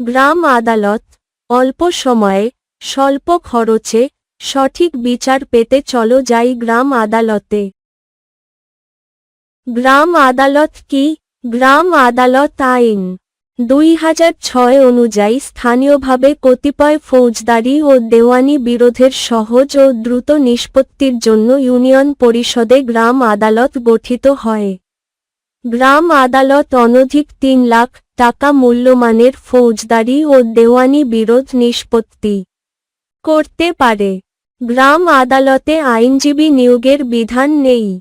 গ্রাম আদালত অল্প সময়ে স্বল্প খরচে সঠিক বিচার পেতে চলো যাই গ্রাম আদালতে। গ্রাম আদালত কি? গ্রাম আদালত আইন দুই হাজার ছয় অনুযায়ী স্থানীয়ভাবে কতিপয় ফৌজদারি ও দেওয়ানি বিরোধের সহজ ও দ্রুত নিষ্পত্তির জন্য ইউনিয়ন পরিষদে গ্রাম আদালত গঠিত হয়। গ্রাম আদালত অনধিক তিন লাখ টাকা মূল্যমানের ফৌজদারি ও দেওয়ানি বিরোধ নিষ্পত্তি করতে পারে। গ্রাম আদালতে আইনজীবী নিয়োগের বিধান নেই।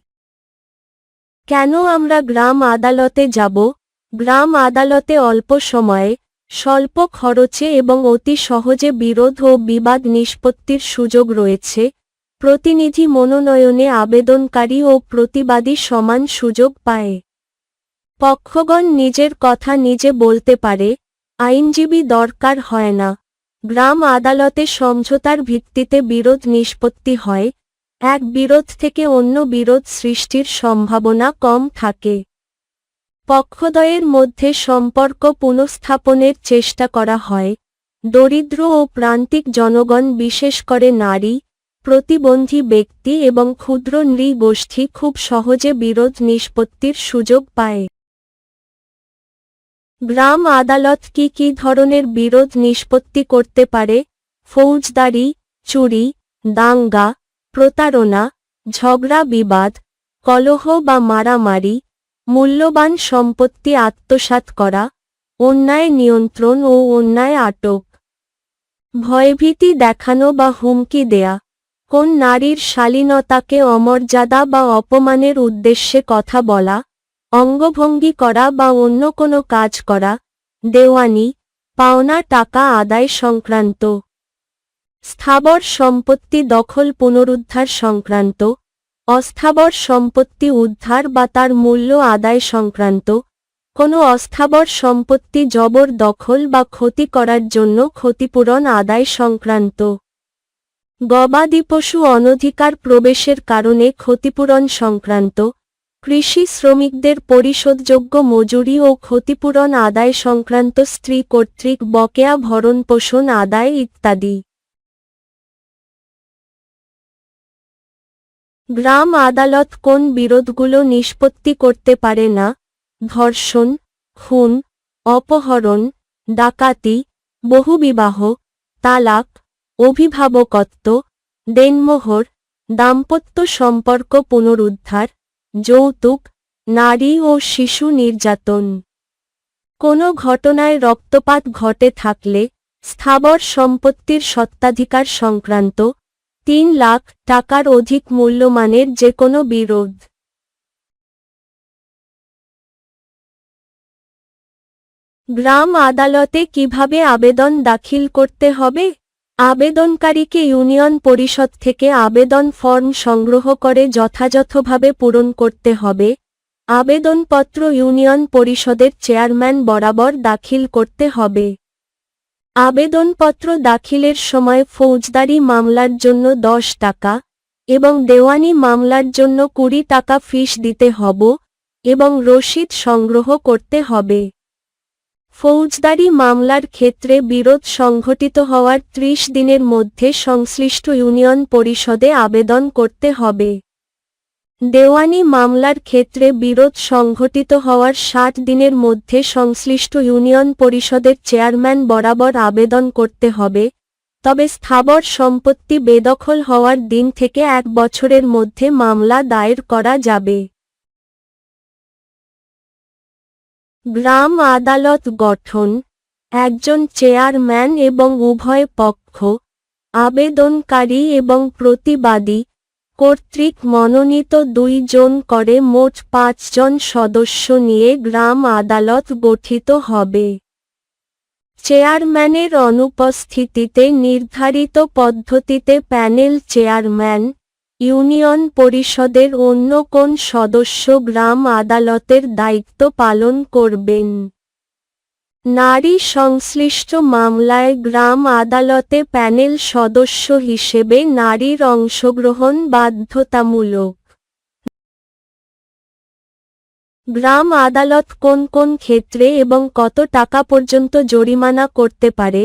কেন আমরা গ্রাম আদালতে যাব? গ্রাম আদালতে অল্প সময়ে, স্বল্প খরচে এবং অতি সহজে বিরোধ ও বিবাদ নিষ্পত্তির সুযোগ রয়েছে। প্রতিনিধি মনোনয়নে আবেদনকারী ও প্রতিবাদী সমান সুযোগ পায়। পক্ষগণ নিজের কথা নিজে বলতে পারে, আইনজীবী দরকার হয় না। গ্রাম আদালতে সমঝোতার ভিত্তিতে বিরোধ নিষ্পত্তি হয়, এক বিরোধ থেকে অন্য বিরোধ সৃষ্টির সম্ভাবনা কম থাকে। পক্ষদ্বয়ের মধ্যে সম্পর্ক পুনঃস্থাপনের চেষ্টা করা হয়। দরিদ্র ও প্রান্তিক জনগণ, বিশেষ করে নারী, প্রতিবন্ধী ব্যক্তি এবং ক্ষুদ্র নৃগোষ্ঠী খুব সহজে বিরোধ নিষ্পত্তির সুযোগ পায়। গ্রাম আদালত কি কি ধরনের বিরোধ নিষ্পত্তি করতে পারে? ফৌজদারি, চুরি, দাঙ্গা, প্রতারণা, ঝগড়া বিবাদ, কলহ বা মারামারি, মূল্যবান সম্পত্তি আত্মসাৎ করা, অন্যায় নিয়ন্ত্রণ ও অন্যায় আটক। ভয়ভীতি দেখানো বা হুমকি দেয়া। কোন নারীর শালীনতাকে অমর্যাদা বা অপমানের উদ্দেশ্যে কথা বলা। অঙ্গভঙ্গি করা বা অন্য কোনো কাজ করা, দেওয়ানি, পাওনা টাকা আদায় সংক্রান্ত। স্থাবর সম্পত্তি দখল পুনরুদ্ধার সংক্রান্ত। অস্থাবর সম্পত্তি উদ্ধার বা তার মূল্য আদায় সংক্রান্ত। কোনো অস্থাবর সম্পত্তি জবর দখল বা ক্ষতি করার জন্য ক্ষতিপূরণ আদায় সংক্রান্ত। গবাদি পশু অনধিকার প্রবেশের কারণে ক্ষতিপূরণ সংক্রান্ত। কৃষি শ্রমিকদের পরিশোধযোগ্য মজুরি ও ক্ষতিপূরণ আদায় সংক্রান্ত স্ত্রী কর্তৃক বকেয়া ভরণ পোষণ আদায় ইত্যাদি। গ্রাম আদালত কোন বিরোধগুলো নিষ্পত্তি করতে পারে না? ধর্ষণ, খুন, অপহরণ, ডাকাতি, বহুবিবাহ, তালাক, অভিভাবকত্ব, দেনমোহর, দাম্পত্য সম্পর্ক পুনরুদ্ধার যৌতুক, নারী ও শিশু নির্যাতন। কোনো ঘটনায় রক্তপাত ঘটে থাকলে স্থাবর সম্পত্তির সত্ত্বাধিকার সংক্রান্ত তিন লাখ টাকার অধিক মূল্যমানের যে কোনো বিরোধ। গ্রাম আদালতে কীভাবে আবেদন দাখিল করতে হবে? আবেদনকারীকে ইউনিয়ন পরিষদ থেকে আবেদন ফর্ম সংগ্রহ করে যথাযথভাবে পূরণ করতে হবে। আবেদনপত্র ইউনিয়ন পরিষদের চেয়ারম্যান বরাবর দাখিল করতে হবে। আবেদনপত্র দাখিলের সময় ফৌজদারি মামলার জন্য দশ টাকা এবং দেওয়ানি মামলার জন্য কুড়ি টাকা ফিস দিতে হব এবং রসিদ সংগ্রহ করতে হবে। ফৌজদারি মামলার ক্ষেত্রে বিরোধ সংঘটিত হওয়ার ত্রিশ দিনের মধ্যে সংশ্লিষ্ট ইউনিয়ন পরিষদে আবেদন করতে হবে। দেওয়ানি মামলার ক্ষেত্রে বিরোধ সংঘটিত হওয়ার ষাট দিনের মধ্যে সংশ্লিষ্ট ইউনিয়ন পরিষদের চেয়ারম্যান বরাবর আবেদন করতে হবে, তবে স্থাবর সম্পত্তি বেদখল হওয়ার দিন থেকে এক বছরের মধ্যে মামলা দায়ের করা যাবে। গ্রাম আদালত গঠন, একজন চেয়ারম্যান এবং উভয় পক্ষ, আবেদনকারী এবং প্রতিবাদী, কর্তৃক মনোনীত দুইজন করে মোট পাঁচজন সদস্য নিয়ে গ্রাম আদালত গঠিত হবে। চেয়ারম্যানের অনুপস্থিতিতে নির্ধারিত পদ্ধতিতে প্যানেল চেয়ারম্যান ইউনিয়ন পরিষদের অন্য কোন সদস্য গ্রাম আদালতের দায়িত্ব পালন করবেন? নারী সংশ্লিষ্ট মামলায় গ্রাম আদালতে প্যানেল সদস্য হিসেবে নারীর অংশগ্রহণ বাধ্যতামূলক। গ্রাম আদালত কোন কোন ক্ষেত্রে এবং কত টাকা পর্যন্ত জরিমানা করতে পারে?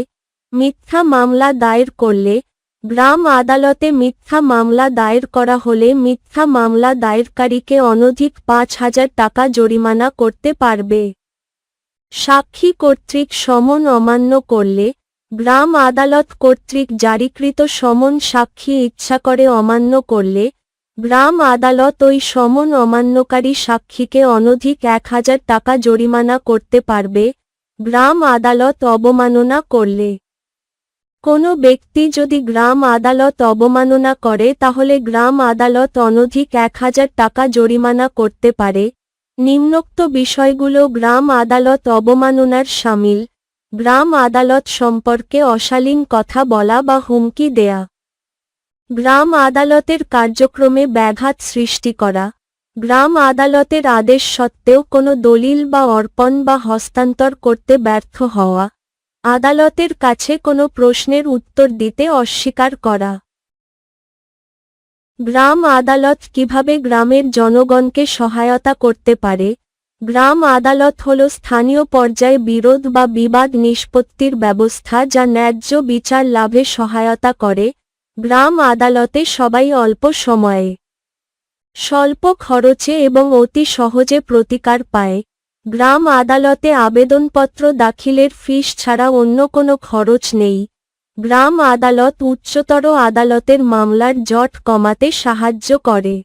মিথ্যা মামলা দায়ের করলে গ্রাম আদালতে মিথ্যা মামলা দায়ের করা হলে মিথ্যা মামলা দায়েরকারীকে অনধিক পাঁচ হাজার টাকা জরিমানা করতে পারবে। সাক্ষী কর্তৃক সমন অমান্য করলে গ্রাম আদালত কর্তৃক জারিকৃত সমন সাক্ষী ইচ্ছা করে অমান্য করলে গ্রাম আদালত ওই সমন অমান্যকারী সাক্ষীকে অনধিক এক হাজার টাকা জরিমানা করতে পারবে। গ্রাম আদালত অবমাননা করলে কোনো ব্যক্তি যদি গ্রাম আদালত অবমাননা করে, তাহলে গ্রাম আদালত অনধিক এক হাজার টাকা জরিমানা করতে পারে। নিম্নোক্ত বিষয়গুলো গ্রাম আদালত অবমাননার সামিল। গ্রাম আদালত সম্পর্কে অশালীন কথা বলা বা হুমকি দেয়া। গ্রাম আদালতের কার্যক্রমে ব্যাঘাত সৃষ্টি করা। গ্রাম আদালতের আদেশ সত্ত্বেও কোনো দলিল বা অর্পণ বা হস্তান্তর করতে ব্যর্থ হওয়া। আদালতের কাছে কোনো প্রশ্নের উত্তর দিতে অস্বীকার করা। গ্রাম আদালত কীভাবে গ্রামের জনগণকে সহায়তা করতে পারে? গ্রাম আদালত হল স্থানীয় পর্যায়ে বিরোধ বা বিবাদ নিষ্পত্তির ব্যবস্থা যা ন্যায্য বিচার লাভে সহায়তা করে। গ্রাম আদালতে সবাই অল্প সময়ে, স্বল্প খরচে এবং অতি সহজে প্রতিকার পায়। গ্রাম আদালতে আবেদনপত্র দাখিলের ফিস ছাড়া অন্য কোনো খরচ নেই। গ্রাম আদালত উচ্চতর আদালতের মামলার জট কমাতে সাহায্য করে।